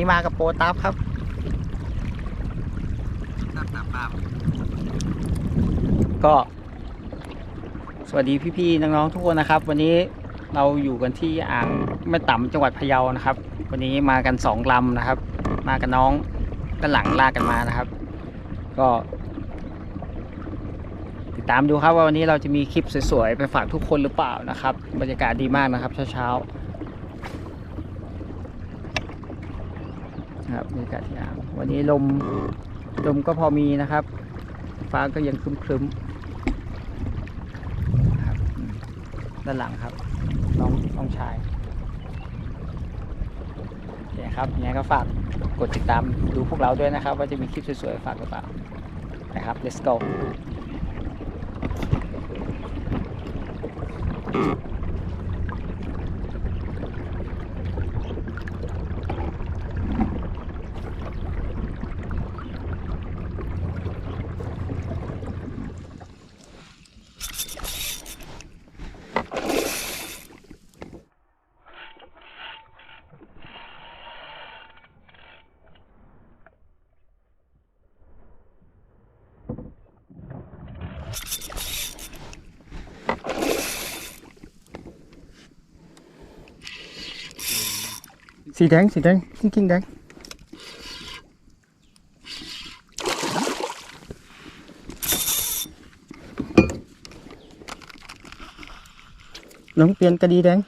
นนี้มากับโปรตับครับตับตับปลาก็ สวัสดีพี่ๆน้องๆทุกคนนะครับ วันนี้เราอยู่กันที่อ่างแม่ต่ำจังหวัดพะเยานะครับ วันนี้มากันสองลำนะครับ มากับน้องด้านหลังลากกันมานะครับ ก็ ติดตามดูครับว่าวันนี้เราจะมีคลิปสวยๆไปฝากทุกคนหรือเปล่านะครับ บรรยากาศดีมากนะครับเช้าๆ นะครับบรรยากาศที่อ่างวันนี้ลมลมก็พอมีนะครับ ฟ้าก็ยังครึ้มๆครับอืมด้านหลังครับน้องน้องชายโอเคครับยังไงก็ฝากกดติดตามดูพวกเราด้วยนะครับ ว่าจะมีคลิปสวยๆฝากหรือเปล่านะครับ let's go สีแดงสีแดงกิ้งกิ้งแดงน้องเปลี่ยนกระดีแดง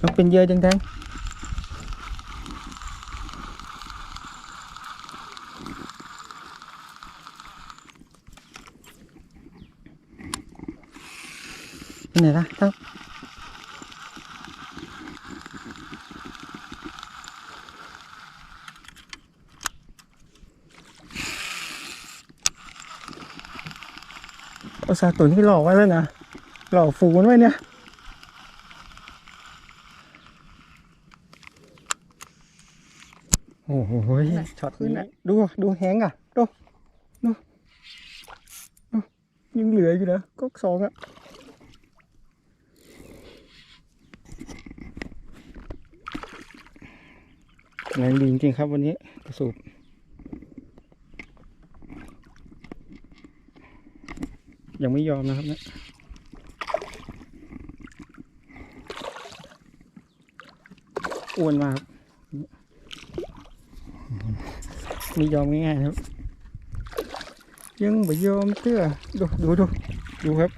น้องเป็นเยอะแดงแดงเป็นไหนล่ะครับ เอาซาตุนที่หลอกไว้แล้วนะหลอกฝูงไว้เนี่ยโอ้โหช็อตนี้ดูดูแหงอะดูดูดูยังเหลืออยู่นะก๊อกสองอะแรงดีจริงๆครับวันนี้กระสูบ ยังไม่ยอมนะครับเนะอ้วนมากครับไม่ยอมง่ายๆครับ ยังไม่ยอมเตื้อดูดูดูดูครับ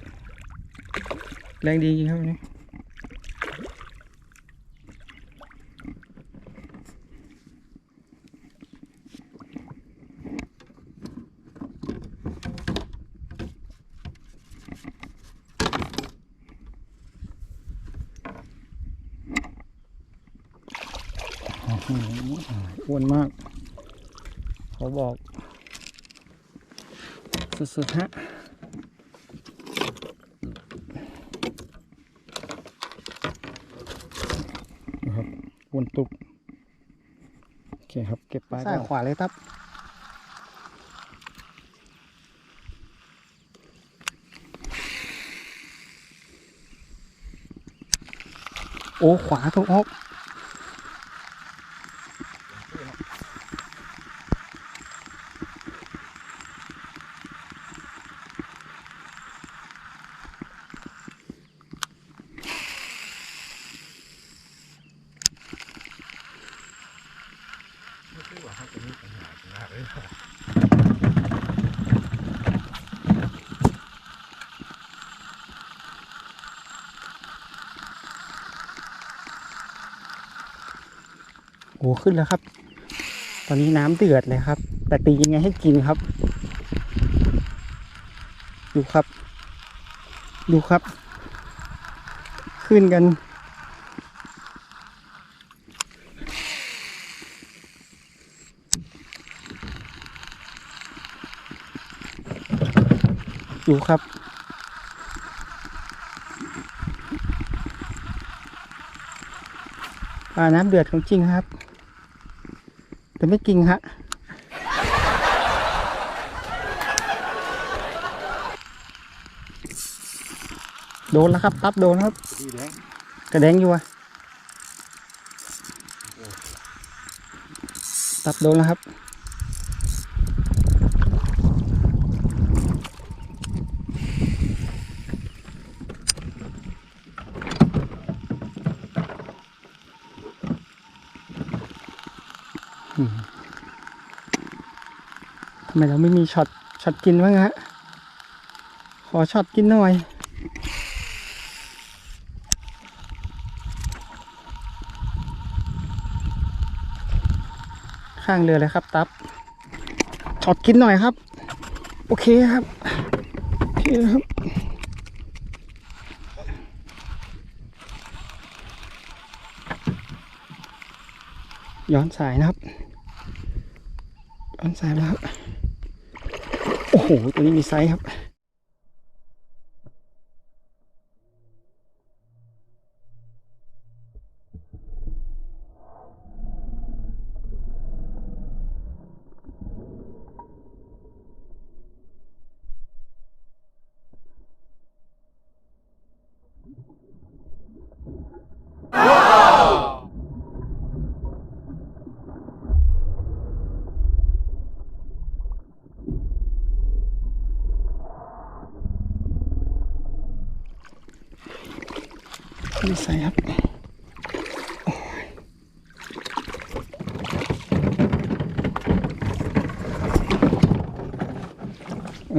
แรงดีจริงครับนี่ อ้โหอ้วนมาก เขาบอก สุดๆฮะนะครับอ้วนตุก โอเคครับ เก็บไปซ้ายขวาเลยครับโอ้ ขวาถูกออก ขึ้นแล้วครับ ตอนนี้น้ำเดือดเลยครับ แต่ตียังไงให้กินครับ ดูครับ ดูครับ ขึ้นกันดูครับปลาน้ำเดือดของจริงครับ แต่ไม่กินฮะโดนแล้วครับตับโดนครับกระแดงอยู่อะตับโดนแล้วครับ ไมเราไม่มีช็อตช็อตกินบ้างฮะ ขอช็อตกินหน่อย ข้างเรือเลยครับ ตับช็อตกินหน่อยครับ โอเคครับโอเคครับย้อนสายนะครับ ย้อนสายแล้ว โอ้โห ตัวนี้มีไซส์ครับ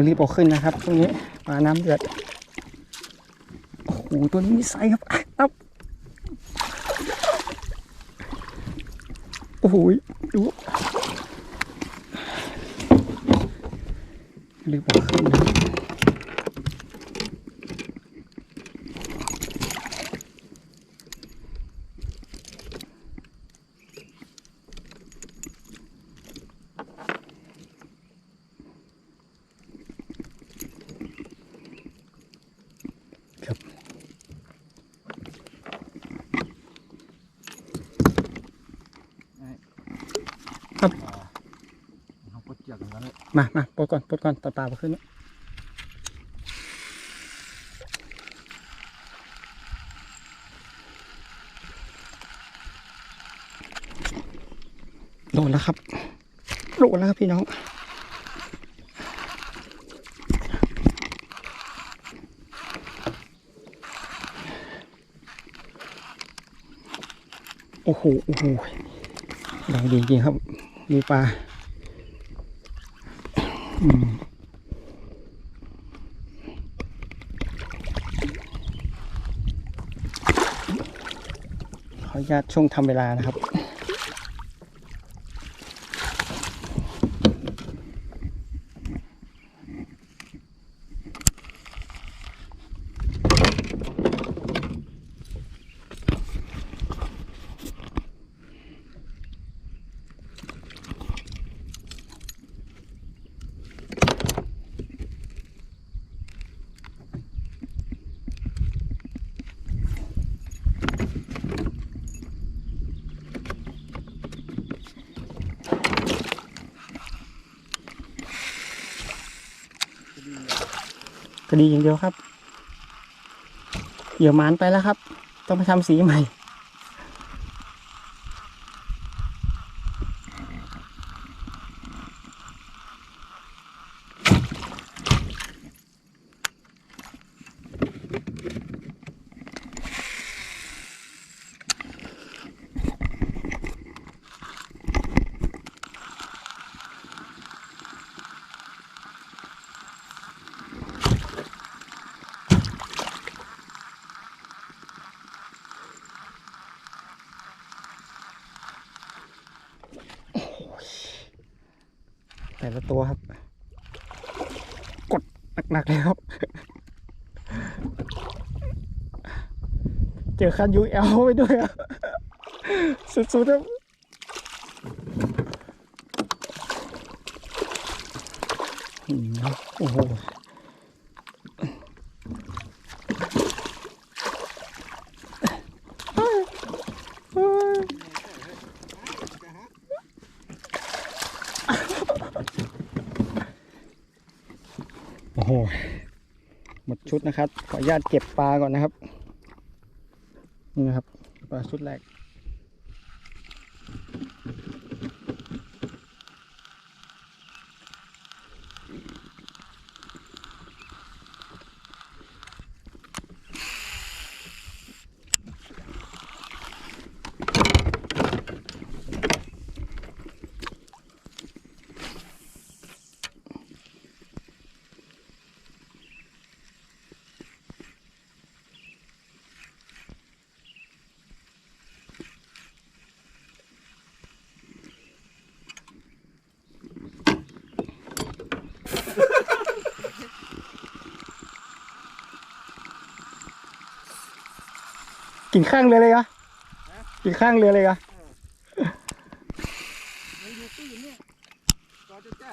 รีบเอาขึ้นนะครับตรงนี้ปลาน้ำเดือดโอ้โหตัวนี้มีไซส์ครับอะครับโอ้โหดูรีบเอาขึ้นนะครับ ครับ ครับ เขาก็เจียกอย่างนั้นเลย มาปลดก่อนปลดก่อนตัดปลาไปขึ้นนี่โดนแล้วครับโดนแล้วครับพี่น้องโอ้โหโอ้โหดังดีจริงครับ มีปลา ขออนุญาตช่วงทำเวลานะครับ ก็ดีอย่างเดียวครับ เหยื่อหมานไปแล้วครับ ต้องไปทำสีใหม่ แต่ละตัวครับ กดหนักๆเลยครับ เจอคันยูเอลไปด้วยอะสุดๆครับอืมโอ้โหเอ้ยเอ้ย หมดชุดนะครับ ขออนุญาตเก็บปลาก่อนนะครับ นี่นะครับ ปลาชุดแรก กินข้างเรือเลยเหรอกินข้างเรือเลยเหรอ มันอยู่ตื้นเนี่ยก็จะแจ้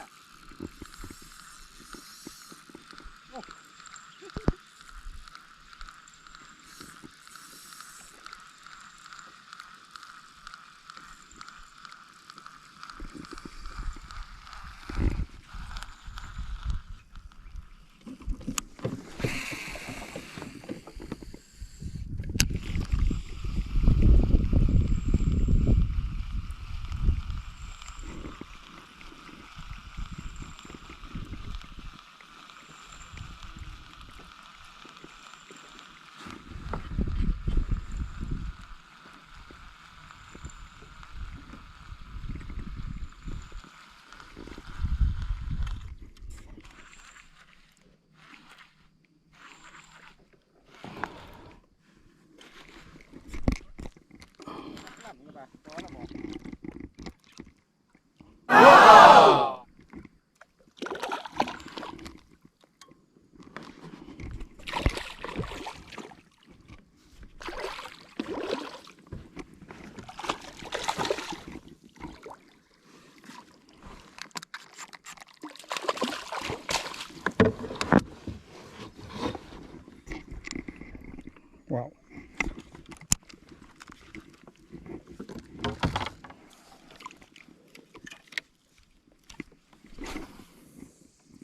ว้าว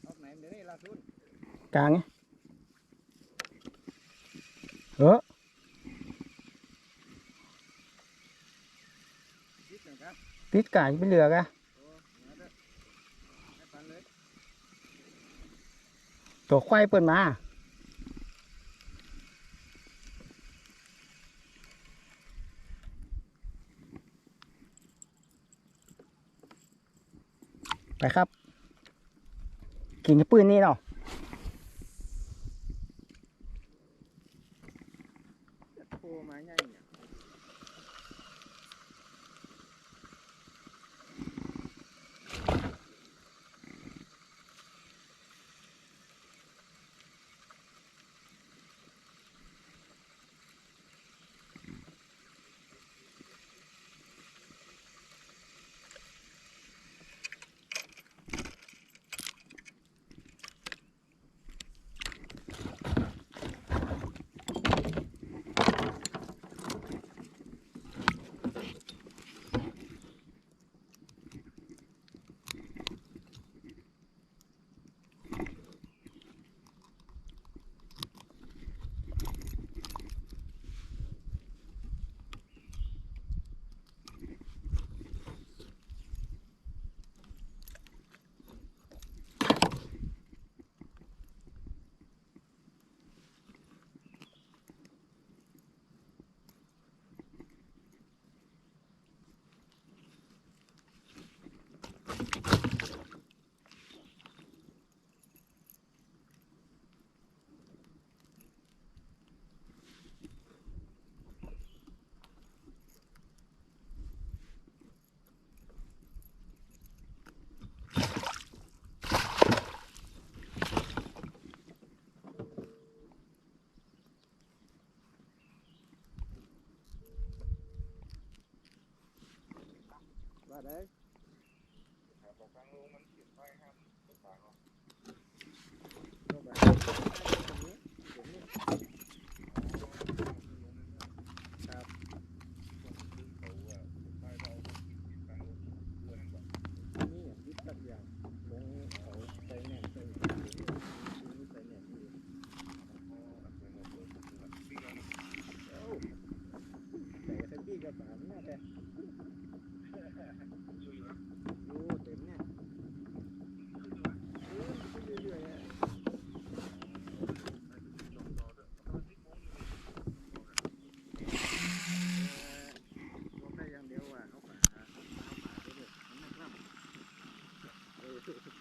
รอบไหนเดี๋ยวนี้ล่าสุด กลางเออนิดหนึ่งครับติดกายไปเรือกะโอ้มาเห้ปันเลยตัวควายเปิดมาไปครับ กินปืนนี่เนาะาได้บอกฟังลุงมันเขียนไว้ครับภาษาเขาก็แบบนี้เขียนนี่ครับนี่ยึดตัดอย่างเนาะจแน่ใจ เ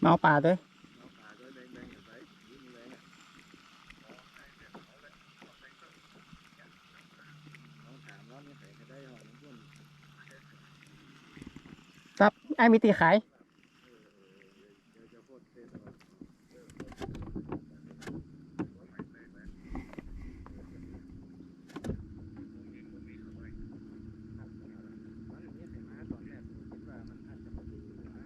มาป่าด้วยเอาปลาด้วยครับไอ้มีตีขาย เดี๋ยวจะพ่นเต้นเอามันมีไข่ม้าตอนแรกผมคิดว่ามันอาจจะมาดูนะ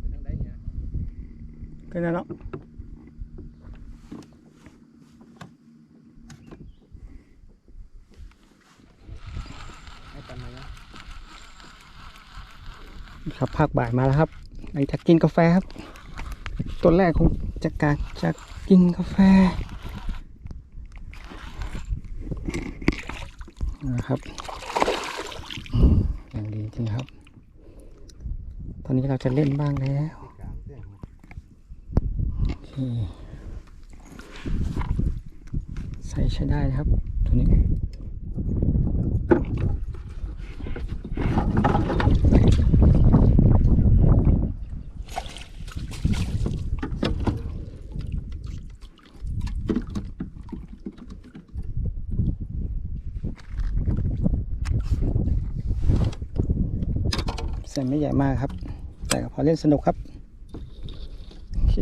เป็นทางใดเนี่ย ก็นั่นเนาะให้ปันมาแล้วครับภาคบ่ายมาแล้วครับหลังจากกินกาแฟครับตัวแรกของจากการจากกินกาแฟนะครับอืมอย่างดีจริงครับ ตอนนี้เราจะเล่นบ้างแล้วกลางเส้น คใส่ใช้ได้นะครับ ตัวนี้เส้นไม่ใหญ่มากครับ แต่พอเล่นสนุกครับ โอเค